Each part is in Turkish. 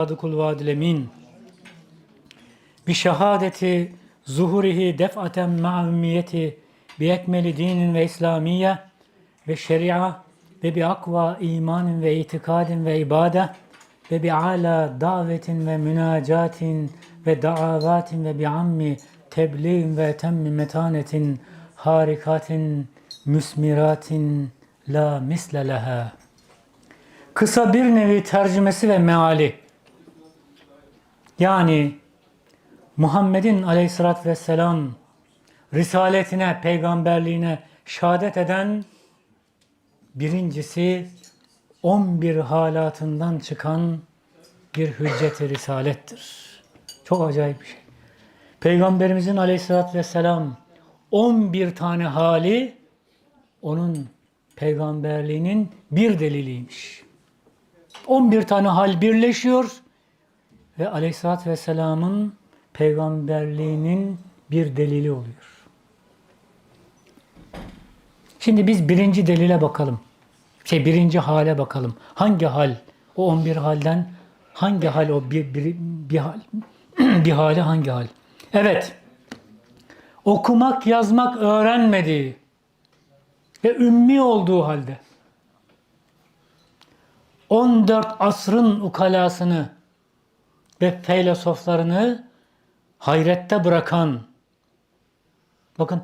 Sadıkul Vadilemin bi şehadeti zuhurihi def'aten ma'umiyeti bi ekmeli dinin ve İslamiye ve şeria ve bi akva imanin ve itikadin ve ibade ve bi ala davetin ve münacatin ve da'avatin ve bi ammi tebliğin ve temmi metanetin harikatin müsmiratin la misle leha. Kısa bir nevi tercümesi ve meali. Yani Muhammed'in aleyhissalatü vesselam risaletine, peygamberliğine şehadet eden birincisi 11 halatından çıkan bir hüccet-i risalettir. Çok acayip bir şey. Peygamberimizin aleyhissalatü vesselam 11 tane hali onun peygamberliğinin bir deliliymiş. 11 tane hal birleşiyor ve aleyhissalatü vesselamın peygamberliğinin bir delili oluyor. Şimdi biz birinci delile bakalım. Şey birinci hale bakalım. Hangi hal? O 11 halden hangi hal o bir, bir, bir hal? bir hali hangi hal? Evet. Okumak yazmak öğrenmediği ve ümmi olduğu halde 14 asrın ukalasını ve filozoflarını hayrette bırakan bakın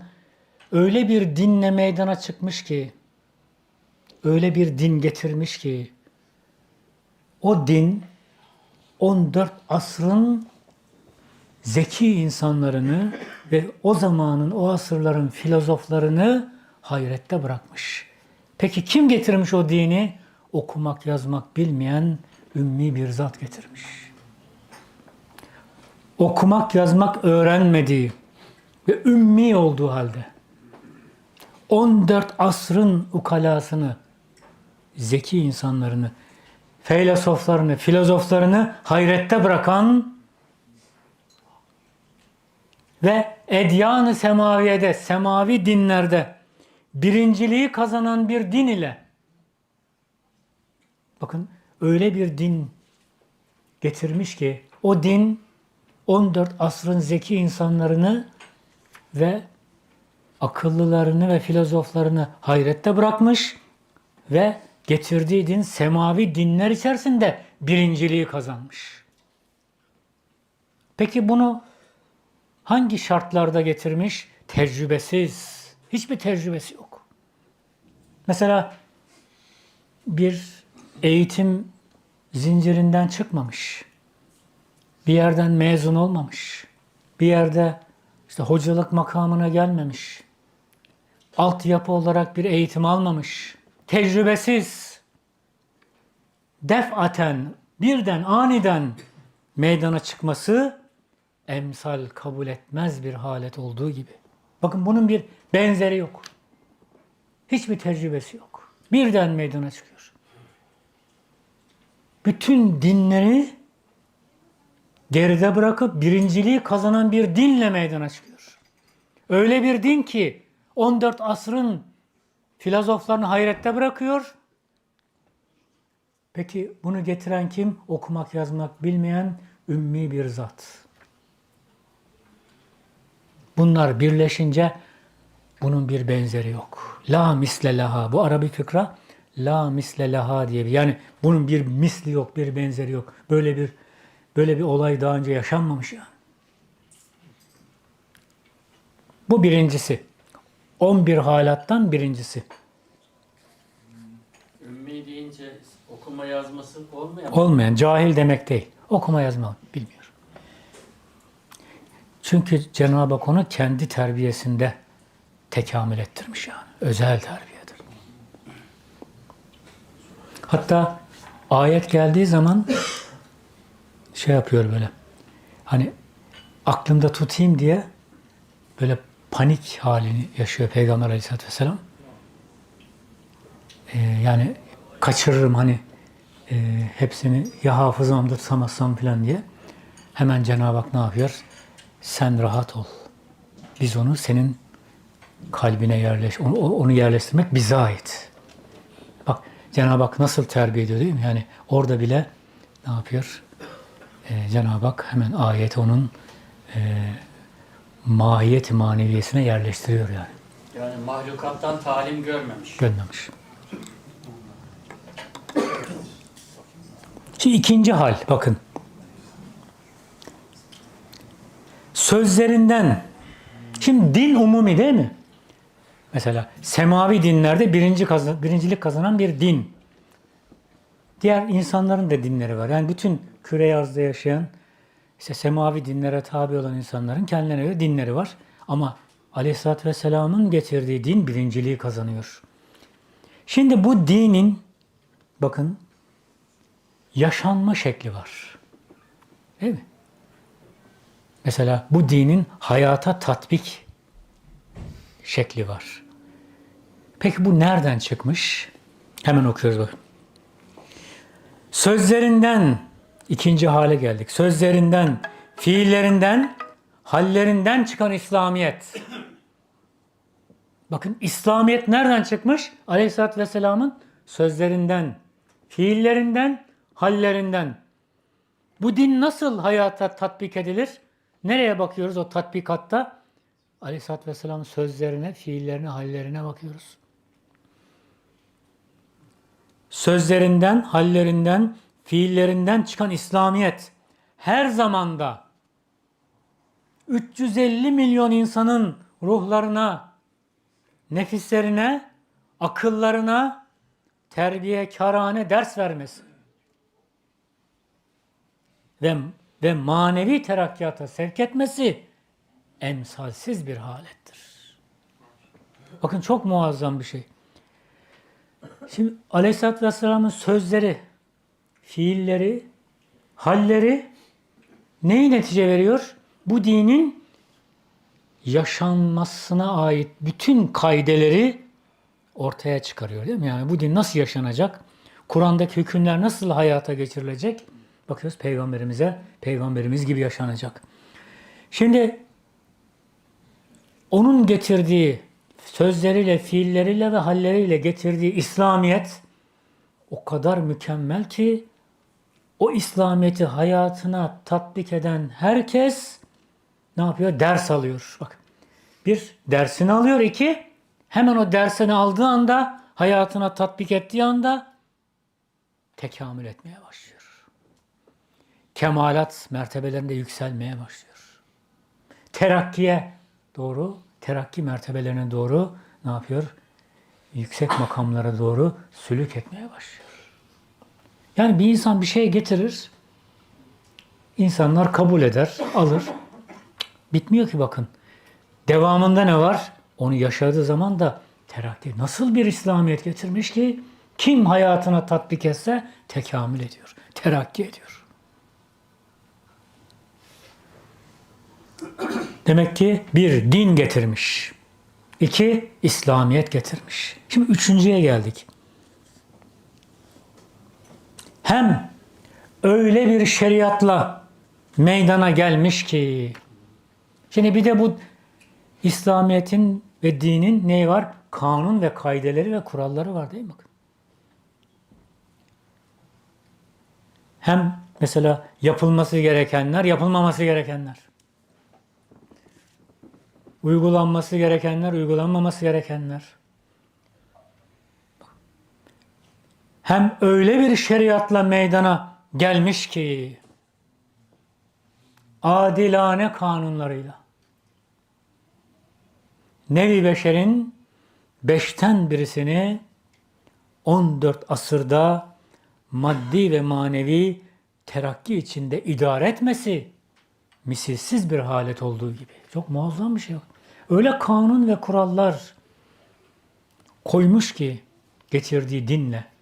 öyle bir dinle meydana çıkmış ki öyle bir din getirmiş ki o din 14 asrın zeki insanlarını ve o zamanın o asırların filozoflarını hayrette bırakmış. Peki kim getirmiş o dini? Okumak yazmak bilmeyen ümmi bir zat getirmiş. Okumak yazmak öğrenmediği ve ümmi olduğu halde 14 asrın ukalasını, zeki insanlarını, filozoflarını, filozoflarını hayrette bırakan ve edyan-ı semaviyede, semavi dinlerde birinciliği kazanan bir din ile bakın öyle bir din getirmiş ki o din 14 asrın zeki insanlarını ve akıllılarını ve filozoflarını hayrette bırakmış ve getirdiği din semavi dinler içerisinde birinciliği kazanmış. Peki bunu hangi şartlarda getirmiş? Tecrübesiz. Hiçbir tecrübesi yok. Mesela bir eğitim zincirinden çıkmamış. Bir yerden mezun olmamış. Bir yerde işte hocalık makamına gelmemiş. Altyapı olarak bir eğitim almamış. Tecrübesiz. Defaten, birden, aniden meydana çıkması emsal kabul etmez bir halet olduğu gibi. Bakın bunun bir benzeri yok. Hiçbir tecrübesi yok. Birden meydana çıkıyor. Bütün dinleri geride bırakıp birinciliği kazanan bir dinle meydana çıkıyor. Öyle bir din ki 14 asrın filozoflarını hayrette bırakıyor. Peki bunu getiren kim? Okumak yazmak bilmeyen ümmi bir zat. Bunlar birleşince bunun bir benzeri yok. La misle laha. Bu Arabi fıkra la misle laha diye bir yani bunun bir misli yok, bir benzeri yok. Böyle bir böyle bir olay daha önce yaşanmamış yani. Bu birincisi. 11 halattan birincisi. Ümmi deyince okuma yazması mu? Olmayan, cahil demek değil. Okuma yazma bilmiyor. Çünkü Cenab-ı Hak onu kendi terbiyesinde tekamül ettirmiş yani. Özel terbiyedir. Hatta ayet geldiği zaman şey yapıyor böyle. Hani aklımda tutayım diye böyle panik halini yaşıyor Peygamber Aleyhisselatü Vesselam. Ee, yani kaçırırım hani e, hepsini ya hafızamda tutamazsam falan diye. Hemen Cenab-ı Hak ne yapıyor? Sen rahat ol. Biz onu senin kalbine yerleş, onu, onu yerleştirmek bize ait. Bak Cenab-ı Hak nasıl terbiye ediyor değil mi? Yani orada bile ne yapıyor? E, Cenab-ı Hak hemen ayet onun e, mahiyet maneviyesine yerleştiriyor yani. Yani mahlukattan talim görmemiş. Görmemiş. Şimdi ikinci hal bakın. Sözlerinden şimdi din umumi değil mi? Mesela semavi dinlerde birinci kazan, birincilik kazanan bir din. Diğer insanların da dinleri var. Yani bütün küre arzda yaşayan işte semavi dinlere tabi olan insanların kendilerine göre dinleri var. Ama Aleyhisselatü Vesselam'ın getirdiği din birinciliği kazanıyor. Şimdi bu dinin bakın yaşanma şekli var. Değil mi? Mesela bu dinin hayata tatbik şekli var. Peki bu nereden çıkmış? Hemen okuyoruz bakın. Sözlerinden ikinci hale geldik. Sözlerinden, fiillerinden, hallerinden çıkan İslamiyet. Bakın İslamiyet nereden çıkmış? Aleyhisselatü Vesselam'ın sözlerinden, fiillerinden, hallerinden. Bu din nasıl hayata tatbik edilir? Nereye bakıyoruz o tatbikatta? Aleyhisselatü Vesselam'ın sözlerine, fiillerine, hallerine bakıyoruz. Sözlerinden, hallerinden, fiillerinden çıkan İslamiyet her zamanda 350 milyon insanın ruhlarına, nefislerine, akıllarına terbiyekarane ders vermesi ve, ve manevi terakkiyata sevk etmesi emsalsiz bir halettir. Bakın çok muazzam bir şey. Şimdi Aleyhisselatü Vesselam'ın sözleri, fiilleri, halleri neyi netice veriyor? Bu dinin yaşanmasına ait bütün kaideleri ortaya çıkarıyor değil mi? Yani bu din nasıl yaşanacak? Kur'an'daki hükümler nasıl hayata geçirilecek? Bakıyoruz peygamberimize, peygamberimiz gibi yaşanacak. Şimdi onun getirdiği sözleriyle, fiilleriyle ve halleriyle getirdiği İslamiyet o kadar mükemmel ki o İslamiyet'i hayatına tatbik eden herkes ne yapıyor? Ders alıyor. Bak. Bir, dersini alıyor. iki hemen o dersini aldığı anda, hayatına tatbik ettiği anda tekamül etmeye başlıyor. Kemalat mertebelerinde yükselmeye başlıyor. Terakkiye doğru, terakki mertebelerine doğru ne yapıyor? Yüksek makamlara doğru sülük etmeye başlıyor. Yani bir insan bir şey getirir, insanlar kabul eder, alır. Bitmiyor ki bakın. Devamında ne var? Onu yaşadığı zaman da terakki. Nasıl bir İslamiyet getirmiş ki kim hayatına tatbik etse tekamül ediyor, terakki ediyor. Demek ki bir din getirmiş. İki, İslamiyet getirmiş. Şimdi üçüncüye geldik. Hem öyle bir şeriatla meydana gelmiş ki Şimdi bir de bu İslamiyet'in ve dinin neyi var? Kanun ve kaideleri ve kuralları var değil mi? Hem mesela yapılması gerekenler, yapılmaması gerekenler. Uygulanması gerekenler, uygulanmaması gerekenler. Hem öyle bir şeriatla meydana gelmiş ki adilane kanunlarıyla Nevi Beşer'in beşten birisini 14 asırda maddi ve manevi terakki içinde idare etmesi misilsiz bir halet olduğu gibi. Çok muazzam bir şey. Öyle kanun ve kurallar koymuş ki getirdiği dinle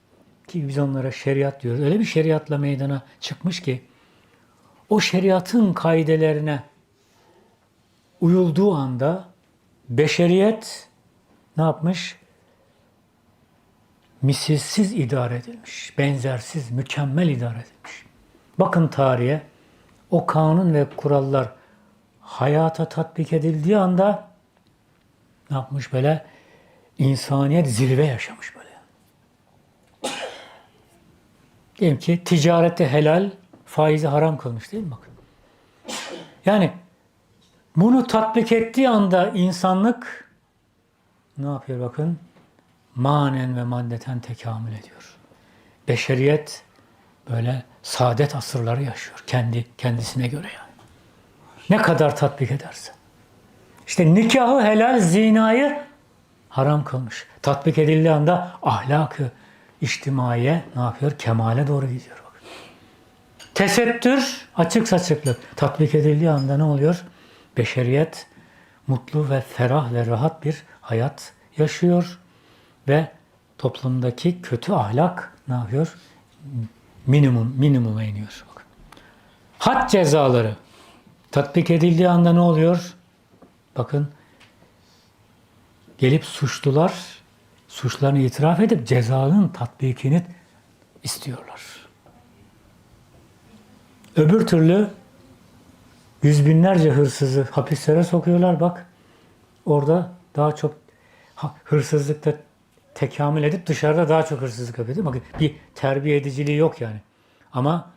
ki biz onlara şeriat diyoruz. Öyle bir şeriatla meydana çıkmış ki o şeriatın kaidelerine uyulduğu anda beşeriyet ne yapmış? Misilsiz idare edilmiş, benzersiz, mükemmel idare edilmiş. Bakın tarihe, o kanun ve kurallar hayata tatbik edildiği anda ne yapmış böyle? İnsaniyet zirve yaşamış böyle. Diyelim ki ticarette helal, faizi haram kılmış değil mi bakın? Yani bunu tatbik ettiği anda insanlık ne yapıyor bakın? Manen ve maddeten tekamül ediyor. Beşeriyet böyle saadet asırları yaşıyor. Kendi kendisine göre yani. Ne kadar tatbik ederse. İşte nikahı helal, zinayı haram kılmış. Tatbik edildiği anda ahlakı, içtimaiye ne yapıyor? Kemale doğru gidiyor. Bakın. Tesettür, açık saçıklık. Tatbik edildiği anda ne oluyor? Beşeriyet mutlu ve ferah ve rahat bir hayat yaşıyor ve toplumdaki kötü ahlak ne yapıyor? Minimum, minimuma iniyor. Bakın. Had cezaları tatbik edildiği anda ne oluyor? Bakın gelip suçlular suçlarını itiraf edip cezanın tatbikini istiyorlar. Öbür türlü yüz binlerce hırsızı hapislere sokuyorlar bak. Orada daha çok hırsızlıkta tekamül edip dışarıda daha çok hırsızlık yapıyor değil mi? Bir terbiye ediciliği yok yani. Ama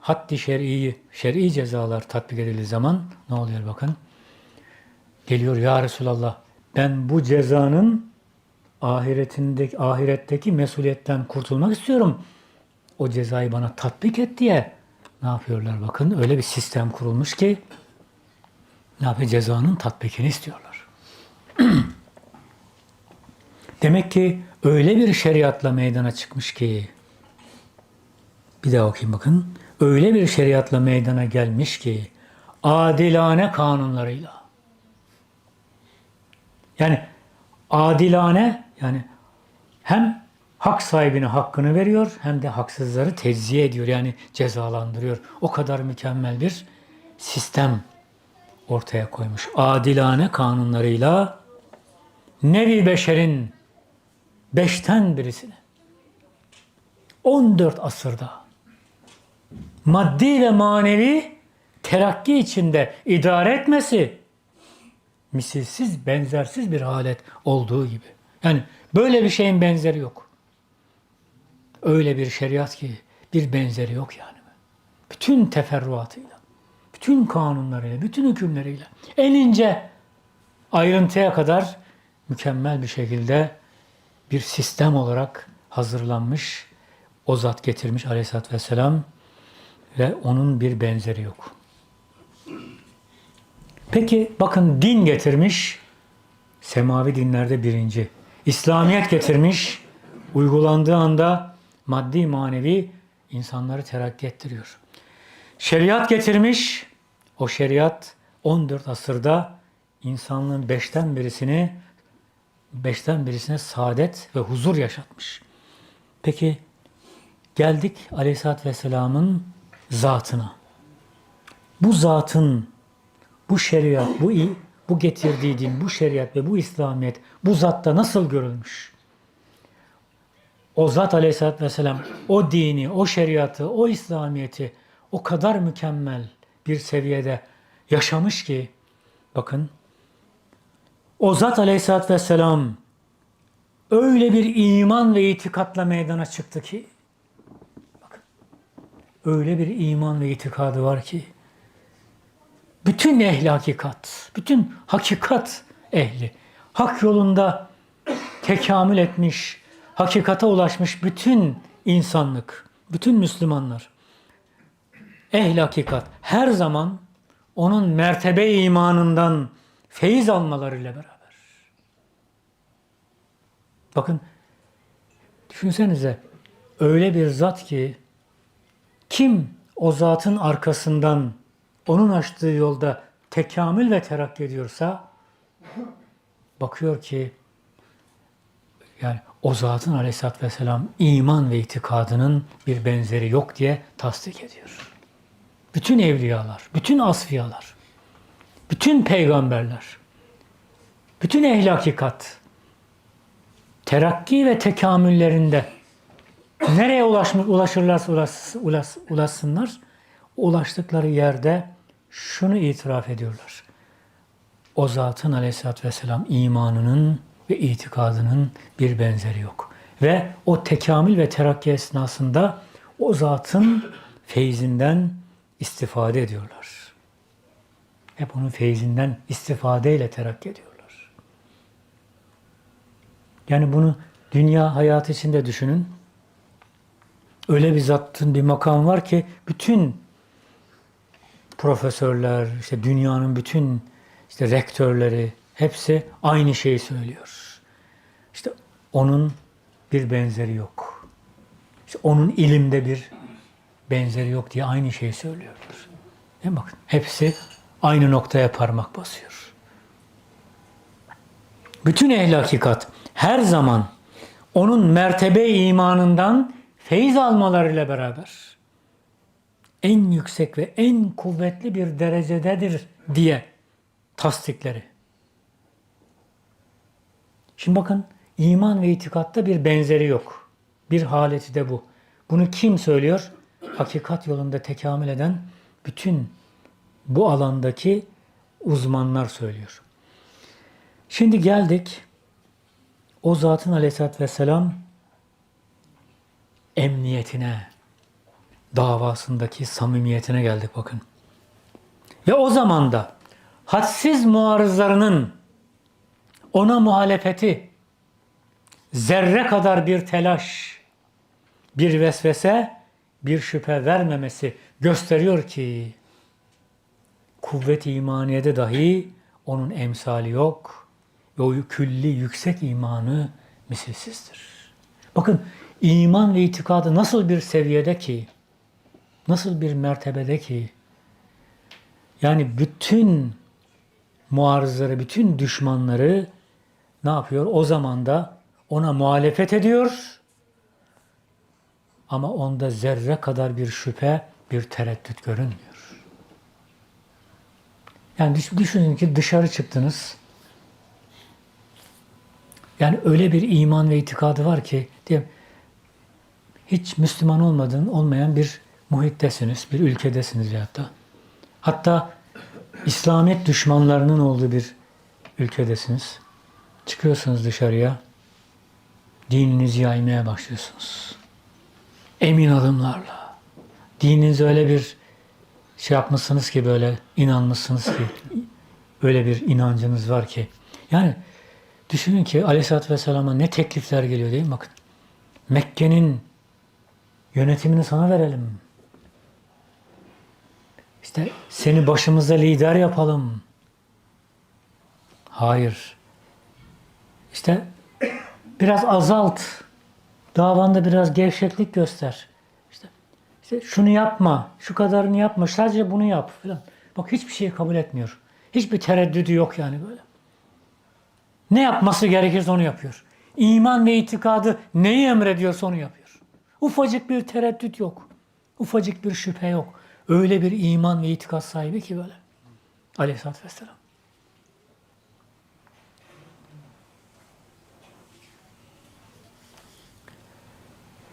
haddi şer'i, şer'i cezalar tatbik edildiği zaman ne oluyor bakın. Geliyor ya Resulallah ben bu cezanın ahiretindeki ahiretteki mesuliyetten kurtulmak istiyorum. O cezayı bana tatbik et diye ne yapıyorlar bakın öyle bir sistem kurulmuş ki ne yapıyor cezanın tatbikini istiyorlar. Demek ki öyle bir şeriatla meydana çıkmış ki bir daha okuyayım bakın. Öyle bir şeriatla meydana gelmiş ki adilane kanunlarıyla yani adilane yani hem hak sahibine hakkını veriyor hem de haksızları tecziye ediyor. Yani cezalandırıyor. O kadar mükemmel bir sistem ortaya koymuş. Adilane kanunlarıyla nevi beşerin beşten birisini 14 asırda maddi ve manevi terakki içinde idare etmesi misilsiz, benzersiz bir alet olduğu gibi. Yani böyle bir şeyin benzeri yok. Öyle bir şeriat ki bir benzeri yok yani. Bütün teferruatıyla, bütün kanunlarıyla, bütün hükümleriyle, en ince ayrıntıya kadar mükemmel bir şekilde bir sistem olarak hazırlanmış, o zat getirmiş aleyhissalatü vesselam ve onun bir benzeri yok. Peki bakın din getirmiş, semavi dinlerde birinci. İslamiyet getirmiş, uygulandığı anda maddi manevi insanları terakki ettiriyor. Şeriat getirmiş, o şeriat 14 asırda insanlığın beşten birisini beşten birisine saadet ve huzur yaşatmış. Peki geldik Aleyhisselatü Vesselam'ın zatına. Bu zatın bu şeriat, bu bu getirdiği din, bu şeriat ve bu İslamiyet bu zatta nasıl görülmüş? O zat aleyhissalatü vesselam o dini, o şeriatı, o İslamiyeti o kadar mükemmel bir seviyede yaşamış ki bakın o zat aleyhissalatü vesselam öyle bir iman ve itikatla meydana çıktı ki bakın öyle bir iman ve itikadı var ki bütün ehli hakikat, bütün hakikat ehli, hak yolunda tekamül etmiş, hakikate ulaşmış bütün insanlık, bütün Müslümanlar, ehli hakikat her zaman onun mertebe imanından feyiz almalarıyla beraber. Bakın, düşünsenize öyle bir zat ki kim o zatın arkasından onun açtığı yolda tekamül ve terakki ediyorsa bakıyor ki yani o zatın aleyhissalatü vesselam iman ve itikadının bir benzeri yok diye tasdik ediyor. Bütün evliyalar, bütün asfiyalar, bütün peygamberler, bütün ehli hakikat terakki ve tekamüllerinde nereye ulaşmış, ulaşırlarsa ulaş, ulaş, ulaşsınlar, ulaştıkları yerde şunu itiraf ediyorlar. O zatın aleyhissalatü vesselam imanının ve itikadının bir benzeri yok. Ve o tekamül ve terakki esnasında o zatın feyzinden istifade ediyorlar. Hep onun feyzinden istifadeyle terakki ediyorlar. Yani bunu dünya hayatı içinde düşünün. Öyle bir zattın bir makam var ki bütün profesörler, işte dünyanın bütün işte rektörleri hepsi aynı şeyi söylüyor. İşte onun bir benzeri yok. İşte onun ilimde bir benzeri yok diye aynı şeyi söylüyorlar. Değil mi? Bakın hepsi aynı noktaya parmak basıyor. Bütün ehli hakikat her zaman onun mertebe imanından feyiz almalarıyla beraber en yüksek ve en kuvvetli bir derecededir diye tasdikleri. Şimdi bakın iman ve itikatta bir benzeri yok. Bir haleti de bu. Bunu kim söylüyor? Hakikat yolunda tekamül eden bütün bu alandaki uzmanlar söylüyor. Şimdi geldik o zatın aleyhissalatü vesselam emniyetine, davasındaki samimiyetine geldik bakın. Ve o zaman da hadsiz muarızlarının ona muhalefeti, zerre kadar bir telaş, bir vesvese, bir şüphe vermemesi gösteriyor ki kuvvet-i imaniyede dahi onun emsali yok ve o külli yüksek imanı misilsizdir. Bakın iman ve itikadı nasıl bir seviyede ki, nasıl bir mertebede ki, yani bütün muarızları, bütün düşmanları ne yapıyor? O zaman da ona muhalefet ediyor. Ama onda zerre kadar bir şüphe, bir tereddüt görünmüyor. Yani düş- düşünün ki dışarı çıktınız. Yani öyle bir iman ve itikadı var ki diyelim, hiç Müslüman olmadığın, olmayan bir muhittesiniz, bir ülkedesiniz veyahut da. Hatta İslamiyet düşmanlarının olduğu bir ülkedesiniz. Çıkıyorsunuz dışarıya, dininizi yaymaya başlıyorsunuz. Emin adımlarla. Dininize öyle bir şey yapmışsınız ki böyle inanmışsınız ki öyle bir inancınız var ki. Yani düşünün ki Aleyhisselatü Vesselam'a ne teklifler geliyor değil mi? Bakın. Mekke'nin yönetimini sana verelim. İşte seni başımıza lider yapalım. Hayır. İşte biraz azalt. Davanda biraz gevşeklik göster. İşte, işte şunu yapma, şu kadarını yapma, sadece bunu yap falan. Bak hiçbir şeyi kabul etmiyor. Hiçbir tereddüdü yok yani böyle. Ne yapması gerekirse onu yapıyor. İman ve itikadı neyi emrediyorsa onu yapıyor. Ufacık bir tereddüt yok. Ufacık bir şüphe yok. Öyle bir iman ve itikat sahibi ki böyle. Aleyhisselatü Vesselam.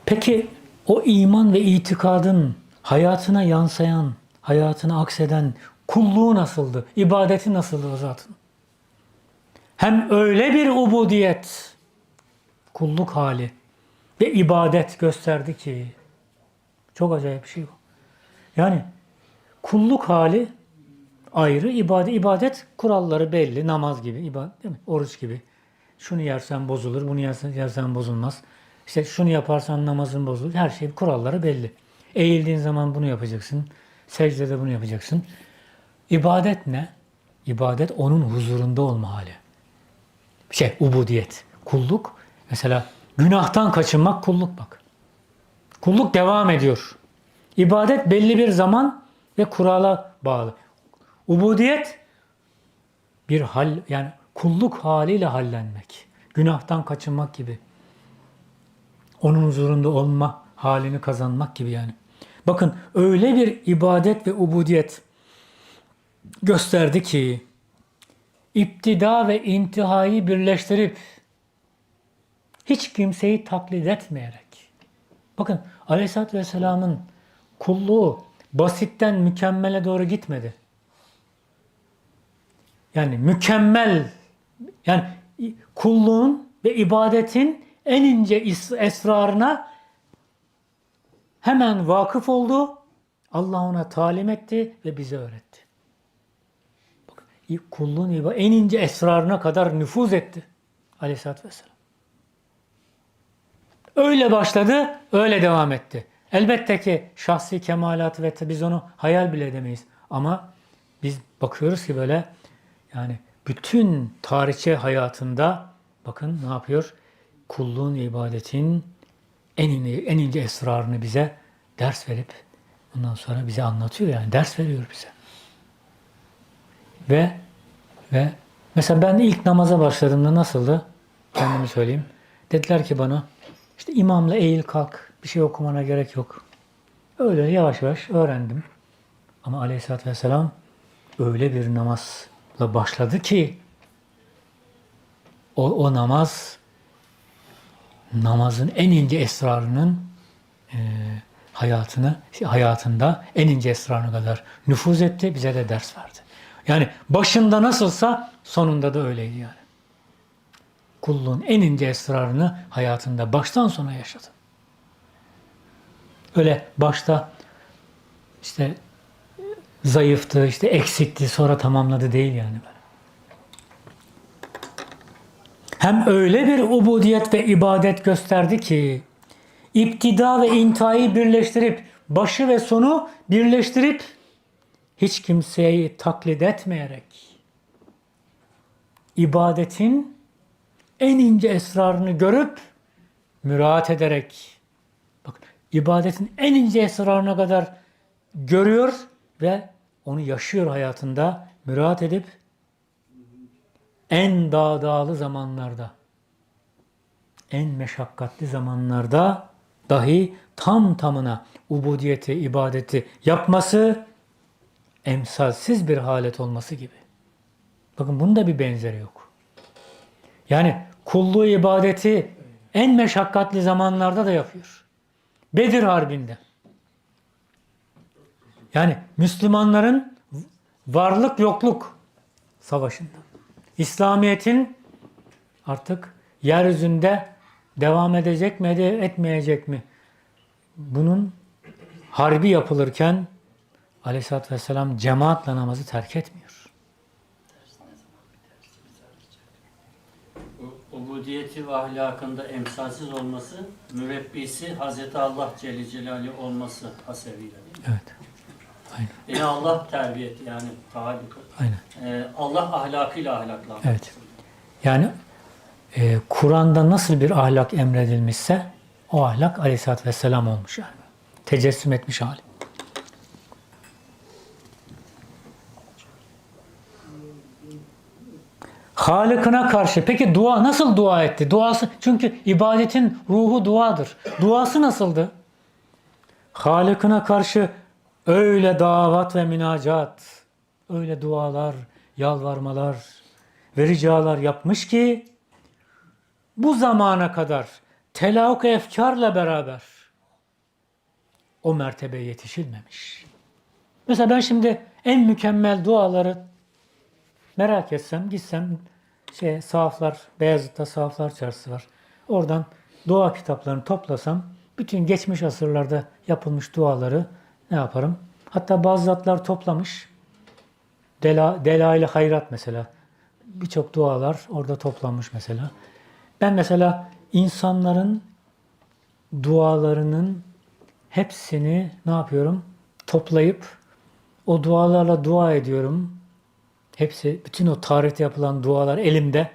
Peki o iman ve itikadın hayatına yansıyan, hayatına akseden kulluğu nasıldı? İbadeti nasıldı o zatın? Hem öyle bir ubudiyet, kulluk hali ve ibadet gösterdi ki çok acayip bir şey bu. Yani kulluk hali ayrı, ibadet, ibadet kuralları belli, namaz gibi, ibadet, değil mi? Oruç gibi. Şunu yersen bozulur, bunu yersen, yersen bozulmaz. İşte şunu yaparsan namazın bozulur. Her şey kuralları belli. Eğildiğin zaman bunu yapacaksın. Secdede bunu yapacaksın. İbadet ne? İbadet onun huzurunda olma hali. Şey, ubudiyet, kulluk. Mesela günahtan kaçınmak kulluk bak. Kulluk devam ediyor. İbadet belli bir zaman ve kurala bağlı. Ubudiyet bir hal yani kulluk haliyle hallenmek. Günahtan kaçınmak gibi. Onun huzurunda olma halini kazanmak gibi yani. Bakın öyle bir ibadet ve ubudiyet gösterdi ki iptida ve intihayı birleştirip hiç kimseyi taklit etmeyerek. Bakın Aleyhisselatü Vesselam'ın kulluğu basitten mükemmele doğru gitmedi. Yani mükemmel yani kulluğun ve ibadetin en ince esrarına hemen vakıf oldu Allah ona talim etti ve bize öğretti. Bak, kulluğun en ince esrarına kadar nüfuz etti. Aleyhisselatü Vesselam. Öyle başladı, öyle devam etti. Elbette ki şahsi kemalat ve biz onu hayal bile edemeyiz. Ama biz bakıyoruz ki böyle yani bütün tarihçe hayatında bakın ne yapıyor? Kulluğun, ibadetin en ince, en ince esrarını bize ders verip ondan sonra bize anlatıyor yani ders veriyor bize. Ve ve mesela ben ilk namaza başladığımda nasıldı? Kendimi söyleyeyim. Dediler ki bana işte imamla eğil kalk bir şey okumana gerek yok. Öyle yavaş yavaş öğrendim. Ama aleyhissalatü vesselam öyle bir namazla başladı ki o, o namaz namazın en ince esrarının e, hayatını hayatında en ince esrarına kadar nüfuz etti, bize de ders verdi. Yani başında nasılsa sonunda da öyleydi yani. Kulluğun en ince esrarını hayatında baştan sona yaşadı. Öyle başta işte zayıftı, işte eksikti, sonra tamamladı değil yani. Hem öyle bir ubudiyet ve ibadet gösterdi ki iptida ve intihayı birleştirip başı ve sonu birleştirip hiç kimseyi taklit etmeyerek ibadetin en ince esrarını görüp müraat ederek ibadetin en ince esrarına kadar görüyor ve onu yaşıyor hayatında müraat edip en dağ dağlı zamanlarda en meşakkatli zamanlarda dahi tam tamına ubudiyeti, ibadeti yapması emsalsiz bir halet olması gibi. Bakın bunun da bir benzeri yok. Yani kulluğu ibadeti en meşakkatli zamanlarda da yapıyor. Bedir Harbi'nde. Yani Müslümanların varlık yokluk savaşında. İslamiyet'in artık yeryüzünde devam edecek mi, etmeyecek mi? Bunun harbi yapılırken Aleyhisselatü Vesselam cemaatle namazı terk etmiyor. Ubudiyeti ve ahlakında emsalsiz olması, mürebbisi Hazreti Allah Celle Celaluhu olması hasebiyle. değil mi? Evet. Aynen. Beni Allah terbiye etti yani tabi. Aynen. Ee, Allah ahlakıyla ahlaklandı. Evet. Yani e, Kur'an'da nasıl bir ahlak emredilmişse o ahlak Aleyhisselatü Vesselam olmuş yani. Tecessüm etmiş hali. Halıkına karşı. Peki dua nasıl dua etti? Duası çünkü ibadetin ruhu duadır. Duası nasıldı? Halıkına karşı öyle davat ve münacat, öyle dualar, yalvarmalar ve yapmış ki bu zamana kadar telakku efkarla beraber o mertebeye yetişilmemiş. Mesela ben şimdi en mükemmel duaları merak etsem, gitsem şey sahaflar, Beyazıt'ta sahaflar çarşısı var. Oradan dua kitaplarını toplasam bütün geçmiş asırlarda yapılmış duaları ne yaparım? Hatta bazı zatlar toplamış. Dela, Delail-i Hayrat mesela. Birçok dualar orada toplanmış mesela. Ben mesela insanların dualarının hepsini ne yapıyorum? Toplayıp o dualarla dua ediyorum. Hepsi, bütün o tarihte yapılan dualar elimde.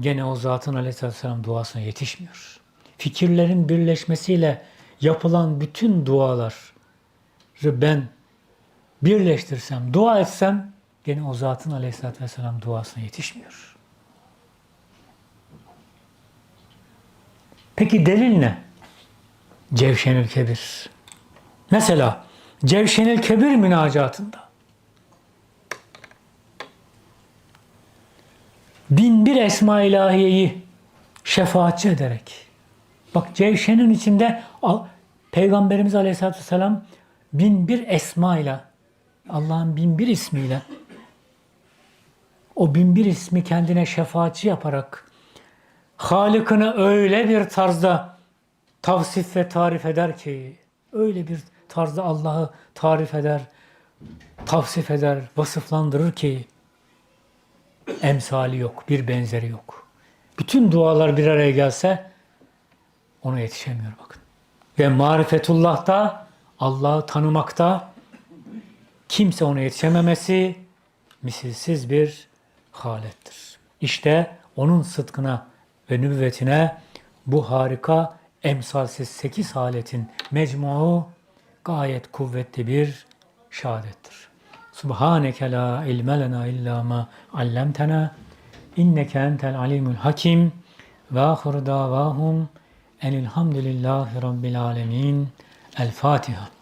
Gene o zatın aleyhisselam duasına yetişmiyor. Fikirlerin birleşmesiyle yapılan bütün duaları ben birleştirsem, dua etsem gene o zatın aleyhissalatü vesselam duasına yetişmiyor. Peki delil ne? Cevşenül Kebir. Mesela Cevşenül Kebir münacatında bin bir esma ilahiyeyi şefaatçi ederek. Bak Cevşen'in içinde Peygamberimiz Aleyhisselatü Vesselam bin bir esma ile Allah'ın bin bir ismiyle o bin bir ismi kendine şefaatçi yaparak Halık'ını öyle bir tarzda tavsif ve tarif eder ki öyle bir tarzda Allah'ı tarif eder, tavsif eder, vasıflandırır ki emsali yok, bir benzeri yok. Bütün dualar bir araya gelse ona yetişemiyor bakın. Ve marifetullah'ta, Allah'ı tanımakta kimse ona yetişememesi misilsiz bir halettir. İşte onun sıdkına ve nübüvvetine bu harika emsalsiz sekiz haletin mecmuu gayet kuvvetli bir şehadettir. Subhaneke la ilme lena illa ma allamtena inneke entel alimul hakim ve ahir davahum enilhamdülillahi rabbil alemin. El Fatiha.